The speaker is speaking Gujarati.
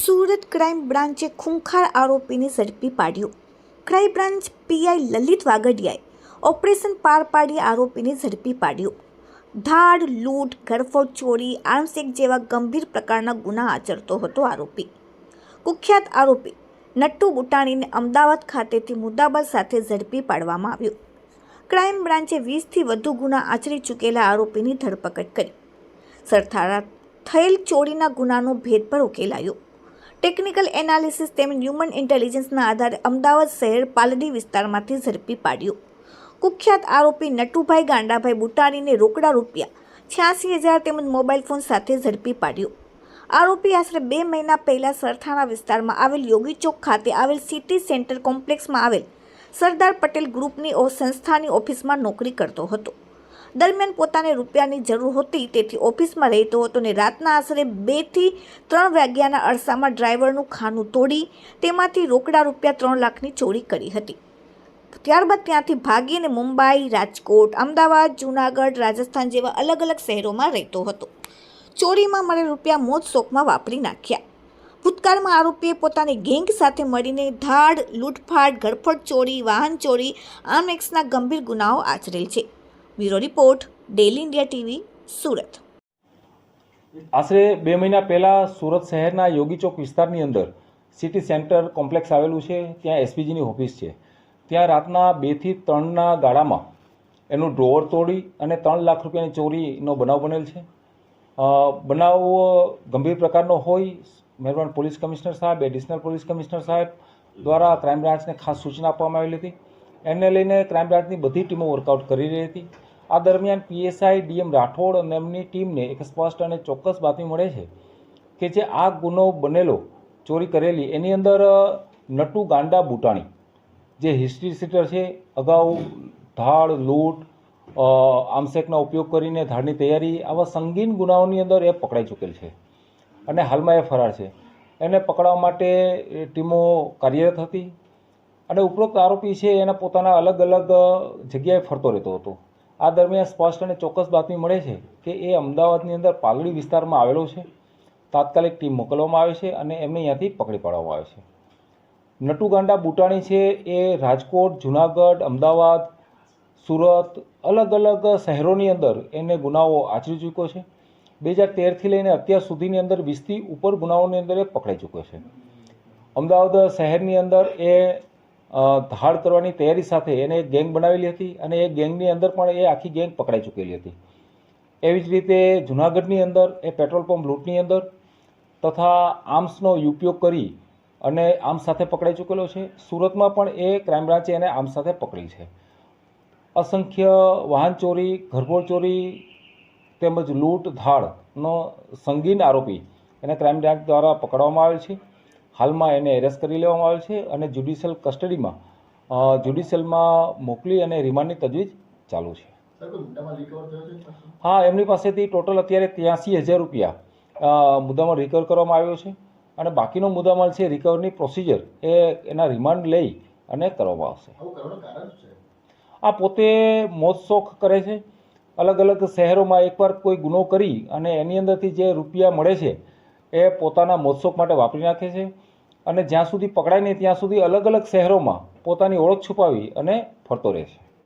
સુરત ક્રાઇમ બ્રાન્ચે ખૂંખાર આરોપીને ઝડપી પાડ્યો. ક્રાઇમ બ્રાન્ચ પીઆઈ લલિત વાગડિયાએ ઓપરેશન પાર પાડી આરોપીને ઝડપી પાડ્યો. ધાડ, લૂંટ, ઘરફોડ ચોરી આર્મસેક જેવા ગંભીર પ્રકારના ગુના આચરતો હતો આરોપી. કુખ્યાત આરોપી નટ્ટુ બુટાણીને અમદાવાદ ખાતેથી મુદ્દાબલ સાથે ઝડપી પાડવામાં આવ્યો. ક્રાઇમ બ્રાન્ચે વીસથી વધુ ગુના આચરી ચૂકેલા આરોપીની ધરપકડ કરી. સરથારા થયેલ ચોરીના ગુનાનો ભેદ પણ ઉકેલાયો. ટેકનિકલ એનાલિસિસ તેમજ હ્યુમન ઇન્ટેલિજન્સના આધારે અમદાવાદ શહેર પાલડી વિસ્તારમાંથી ઝડપી પાડ્યું. કુખ્યાત આરોપી નટુભાઈ ગાંડાભાઈ બુટાણીને રોકડા રૂપિયા છ્યાસી હજાર તેમજ મોબાઈલ ફોન સાથે ઝડપી પાડ્યો. આરોપી આશરે બે મહિના પહેલાં સરથાણા વિસ્તારમાં આવેલ યોગી ચોક ખાતે આવેલ સિટી સેન્ટર કોમ્પ્લેક્સમાં આવેલ સરદાર પટેલ ગ્રુપની સંસ્થાની ઓફિસમાં નોકરી કરતો હતો. દરમિયાન પોતાને રૂપિયાની જરૂર હતી, તેથી ઓફિસમાં રહેતો હતો અને રાતના આશરે બેથી ત્રણ વાગ્યાના અરસામાં ડ્રાઈવરનું ખાનું તોડી તેમાંથી રોકડા રૂપિયા ત્રણ લાખની ચોરી કરી હતી. ત્યારબાદ ત્યાંથી ભાગીને મુંબઈ, રાજકોટ, અમદાવાદ, જૂનાગઢ, રાજસ્થાન જેવા અલગ અલગ શહેરોમાં રહેતો હતો. ચોરીમાં મળેલ રૂપિયા મોજ શોખમાં વાપરી નાખ્યા. ભૂતકાળમાં આરોપીએ પોતાની ગેંગ સાથે મળીને ધાડ, લૂંટફાટ, ઘરફોડ ચોરી, વાહન ચોરી આમ એક્સના ગંભીર ગુનાઓ આચરેલ છે. Bureau report, daily India TV, Surat. આશરે બે મહિના પહેલાં સુરત શહેરના યોગી ચોક વિસ્તારની અંદર સિટી સેન્ટર કોમ્પ્લેક્સ આવેલું છે, ત્યાં એસપીજીની ઓફિસ છે. ત્યાં રાતના બેથી ત્રણના ગાળામાં એનું ડ્રોવર તોડી અને ત્રણ લાખ રૂપિયાની ચોરીનો બનાવ બનેલ છે. બનાવ ગંભીર પ્રકારનો હોય, મહેરબાન પોલીસ કમિશનર સાહેબ, એડિશનલ પોલીસ કમિશનર સાહેબ દ્વારા ક્રાઇમ બ્રાન્ચને ખાસ સૂચના આપવામાં આવેલી હતી. એને લઈને ક્રાઇમ બ્રાન્ચની બધી ટીમો વર્કઆઉટ કરી રહી હતી. આ દરમિયાન પીએસઆઈ ડીએમ રાઠોડ અને એમની ટીમને એક સ્પષ્ટ અને ચોક્કસ બાતમી મળે છે કે જે આ ગુનો બનેલો ચોરી કરેલી, એની અંદર નટુ ગાંડા બુટાણી, જે હિસ્ટ્રી સીટર છે, અગાઉ ધાડ, લૂંટ આમસેકનો ઉપયોગ કરીને ધાડની તૈયારી, આવા સંગીન ગુનાઓની અંદર એ પકડાઈ ચૂકેલ છે અને હાલમાં એ ફરાર છે. એને પકડવા માટે ટીમો કાર્યરત હતી અને ઉપરોક્ત આરોપી છે, એના પોતાના અલગ અલગ જગ્યાએ ફરતો રહેતો હતો. આ દરમિયાન સ્પષ્ટ અને ચોક્કસ બાતમી મળે છે કે એ અમદાવાદની અંદર પાલડી વિસ્તારમાં આવેલો છે. તાત્કાલિક ટીમ મોકલવામાં આવે છે અને એમને અહીંયાથી પકડી પાડવામાં આવે છે. નટુગાંડા બુટાણી છે એ રાજકોટ, જુનાગઢ, અમદાવાદ, સુરત અલગ અલગ શહેરોની અંદર એને ગુનાઓ આચરી ચૂક્યો છે. બે હજાર તેરથી લઈને અત્યાર સુધીની અંદર વીસથી ઉપર ગુનાઓની અંદર એ પકડાઈ ચૂક્યો છે. અમદાવાદ શહેરની અંદર એ ધાડ કરવાની તૈયારી સાથે એને એક ગેંગ બનાવેલી હતી અને એ ગેંગની અંદર પણ એ આખી ગેંગ પકડાઈ ચૂકેલી હતી. એવી જ રીતે જુનાગઢની અંદર, એ પેટ્રોલ પંપ લૂંટની અંદર તથા આર્મ્સનો ઉપયોગ કરી અને આર્મ્સ સાથે પકડાઈ ચૂકેલો છે. સુરતમાં પણ એ ક્રાઇમ બ્રાન્ચે એને આર્મ્સ સાથે પકડી છે. અસંખ્ય વાહન ચોરી ઘરભોળ ચોરી તેમજ લૂંટ ધાડનો સંગીન આરોપી એને ક્રાઇમ બ્રાન્ચ દ્વારા પકડવામાં આવેલ છે. હાલમાં એને એરેસ્ટ કરી લેવામાં આવેલ છે અને જ્યુડિશિયલ કસ્ટડીમાં જ્યુડિશિયલમાં મોકલી અને રિમાન્ડની તજવીજ ચાલુ છે. હા એમની પાસેથી ટોટલ અત્યારે ત્યાંસી હજાર રૂપિયા મુદ્દામાં રિકવર કરવામાં આવ્યો છે અને બાકીનો મુદ્દામાલ છે રિકવરની પ્રોસિજર એ એના રિમાન્ડ લઈ અને કરવામાં આવશે. આ પોતે મોત શોખ કરે છે. અલગ અલગ શહેરોમાં એકવાર કોઈ ગુનો કરી અને એની અંદરથી જે રૂપિયા મળે છે એ પોતાના મોજ માટે વાપરી નાખે છે અને જ્યાં સુધી પકડાય નહીં ત્યાં સુધી અલગ અલગ શહેરોમાં પોતાની ઓળખ છુપાવી અને ફરતો રહે છે.